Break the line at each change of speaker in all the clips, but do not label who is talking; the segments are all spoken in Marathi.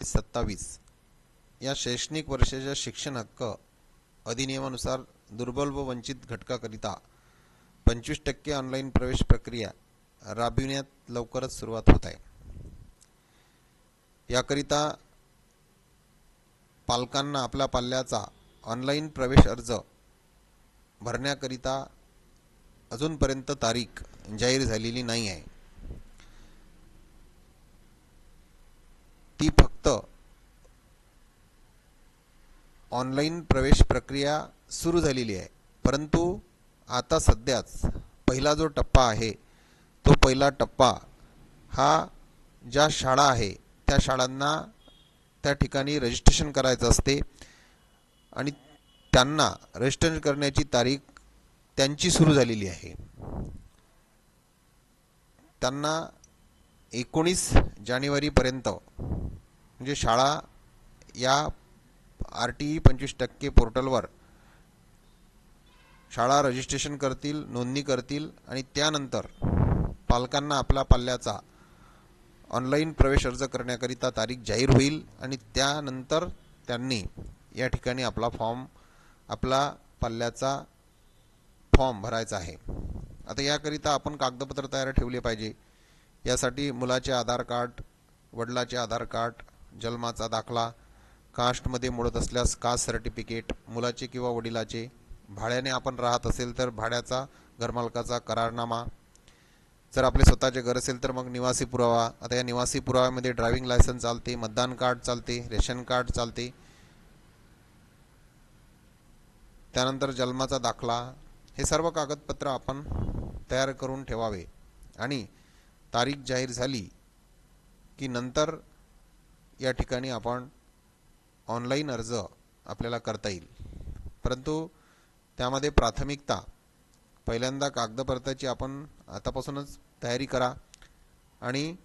सत्तावीस. या शैक्षणिक वर्षाच्या शिक्षण हक्क अधिनियमानुसार दुर्बल व वंचित घटकाकरिता पंचवीस टक्के ऑनलाईन प्रवेश प्रक्रिया राबविण्यात लवकरच सुरुवात होत आहे. याकरिता पालकांना आपल्या पाल्याचा ऑनलाईन प्रवेश अर्ज भरण्याकरिता अजूनपर्यंत तारीख जाहीर झालेली नाही आहे ती फक्त ऑनलाईन प्रवेश प्रक्रिया सुरू झालेली आहे. परंतु आता सध्याच पहिला जो टप्पा आहे तो पहिला टप्पा हा ज्या शाळा आहे त्या शाळांना त्या ठिकाणी रजिस्ट्रेशन करायचं असते आणि त्यांना रजिस्ट्रेशन करण्याची तारीख त्यांची सुरू झालेली आहे. त्यांना एकोणीस जानेवारीपर्यंत म्हणजे शाळा या आर टी ई पंचवीस टक्के पोर्टलवर शाळा रजिस्ट्रेशन करतील नोंदणी करतील आणि त्यानंतर पालकांना आपल्या पाल्याचा ऑनलाईन प्रवेश अर्ज करण्याकरिता तारीख जाहीर होईल आणि त्यानंतर त्यांनी या ठिकाणी आपला फॉर्म आपला पाल्याचा फॉर्म भरायचा आहे. आता याकरिता आपण कागदपत्र तयार ठेवले पाहिजे. यासाठी मुलाचे आधार कार्ड वडिलाचे आधार कार्ड जन्माचा दाखला कास्टमध्ये मोडत असल्यास कास्ट सर्टिफिकेट मुलाचे किंवा वडिलाचे भाड्याने आपण राहत असेल तर भाड्याचा घरमालकाचा करारनामा. जर आपले स्वतःचे घर असेल तर मग निवासी पुरावा. आता या निवासी पुराव्यामध्ये ड्रायव्हिंग लायसन्स चालते मतदान कार्ड चालते रेशन कार्ड चालते. त्यानंतर जन्माचा दाखला. हे सर्व कागदपत्र आपण तयार करून ठेवावे. आणि तारीख जाहीर झाली की नंतर या ठिकाणी आपण ऑनलाईन अर्ज आपल्याला करता येईल. परंतु त्यामध्ये प्राथमिकता पहिल्यांदा कागदपत्राची आपण आतापासूनच तयारी करा आणि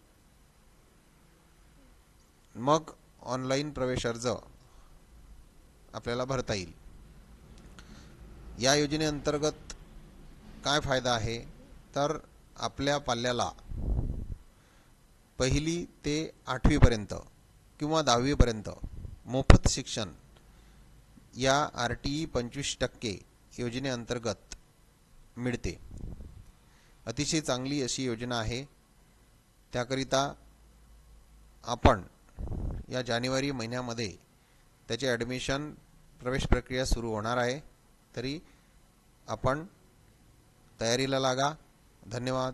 मग ऑनलाईन प्रवेश अर्ज आपल्याला भरता येईल. या योजनेअंतर्गत काय फायदा आहे? तर आपल्या पाल्याला पहिली ते आठवीपर्यंत किंवा दहावीपर्यंत मोफत शिक्षण या आर टी ई पंचवीस टक्के योजनेअंतर्गत मिळते. अतिशय चांगली अशी योजना आहे. त्याकरिता आपण या जानेवारी महिन्यामध्ये त्याचे ॲडमिशन प्रवेश प्रक्रिया सुरू होणार आहे. तरी आपण तयारीला लागा. धन्यवाद.